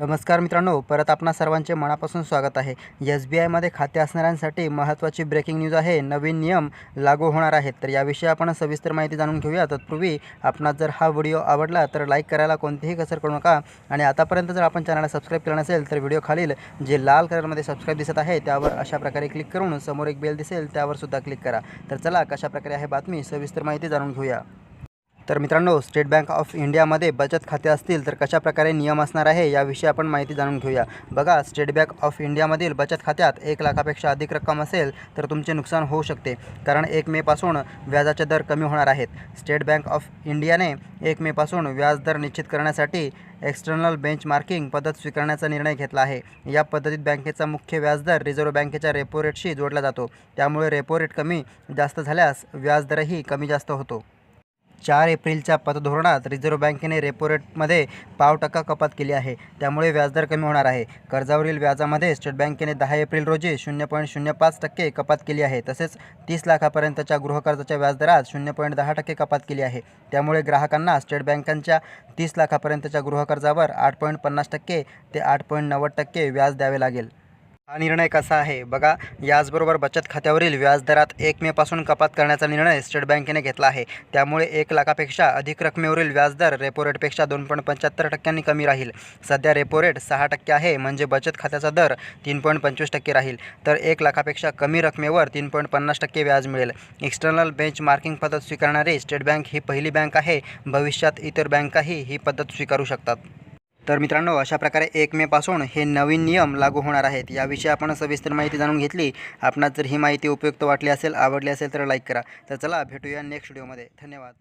नमस्कार मित्रांनो परत आपणा सर्वांचे मनापासून स्वागत आहे. एस बी आयमध्ये खाते असणाऱ्यांसाठी महत्त्वाची ब्रेकिंग न्यूज आहे. नवीन नियम लागू होणार आहेत. तर याविषयी आपण सविस्तर माहिती जाणून घेऊया. तत्पूर्वी आपणास जर हा व्हिडिओ आवडला तर लाईक करायला कोणतीही कसर करू नका. आणि आतापर्यंत जर आपण चॅनलला सबस्क्राईब केलं नसेल तर व्हिडिओ खालील जे लाल कलरमध्ये सबस्क्राईब दिसत आहे त्यावर अशा प्रकारे क्लिक करून समोर एक बेल दिसेल त्यावर सुद्धा क्लिक करा. तर चला कशाप्रकारे आहे बातमी सविस्तर माहिती जाणून घेऊया. तर मित्रांनो स्टेट बँक ऑफ इंडियामध्ये बचत खाते असतील तर कशा प्रकारे नियम असणार आहे याविषयी आपण माहिती जाणून घेऊया. बघा स्टेट बँक ऑफ इंडियामधील बचत खात्यात एक लाखापेक्षा अधिक रक्कम असेल तर तुमचे नुकसान होऊ शकते कारण एक मेपासून व्याजाचे दर कमी होणार आहेत. स्टेट बँक ऑफ इंडियाने एक मेपासून व्याजदर निश्चित करण्यासाठी एक्सटर्नल बेंचमार्किंग पद्धत स्वीकारण्याचा निर्णय घेतला आहे. या पद्धतीत बँकेचा मुख्य व्याजदर रिझर्व्ह बँकेच्या रेपो रेटशी जोडला जातो. त्यामुळे रेपो रेट कमी जास्त झाल्यास व्याजदरही कमी जास्त होतो. चार एप्रिलच्या पतधोरणात रिझर्व्ह बँकेने रेपो रेटमध्ये पाव टक्का कपात केली आहे. त्यामुळे व्याजदर कमी होणार आहे. कर्जावरील व्याजामध्ये स्टेट बँकेने दहा एप्रिल रोजी शून्य पॉईंट शून्य पाच टक्के कपात केली आहे. तसेच तीस लाखापर्यंतच्या गृहकर्जाच्या व्याजदरात शून्य पॉईंट दहा टक्के कपात केली आहे. त्यामुळे ग्राहकांना स्टेट बँकांच्या तीस लाखापर्यंतच्या गृहकर्जावर आठ पॉईंट पन्नास टक्के ते आठ पॉईंट नव्वद टक्के व्याज द्यावे लागेल. हा निर्णय कसा आहे? बघा याचबरोबर बचत खात्यावरील व्याजदरात एक मेपासून कपात करण्याचा निर्णय स्टेट बँकेने घेतला आहे. त्यामुळे एक लाखापेक्षा अधिक रकमेवरील व्याजदर रेपो रेटपेक्षा दोन पॉईंट पंच्याहत्तर टक्क्यांनी कमी राहील. सध्या रेपो रेट सहा टक्के आहे म्हणजे बचत खात्याचा दर तीन पॉईंट पंचवीस टक्के राहील. तर एक लाखापेक्षा कमी रकमेवर तीन पॉईंट पन्नास टक्के व्याज मिळेल. एक्सटर्नल बेंच मार्किंग पद्धत स्वीकारणारी स्टेट बँक ही पहिली बँक आहे. भविष्यात इतर बँकाही ही पद्धत स्वीकारू शकतात. तर मित्रांनो अशा प्रकारे एक मेपासून हे नवीन नियम लागू होणार आहेत. याविषयी आपण सविस्तर माहिती जाणून घेतली. आपणास जर ही माहिती उपयुक्त वाटली असेल आवडली असेल तर लाईक करा. तर चला भेटूया नेक्स्ट व्हिडिओमध्ये धन्यवाद.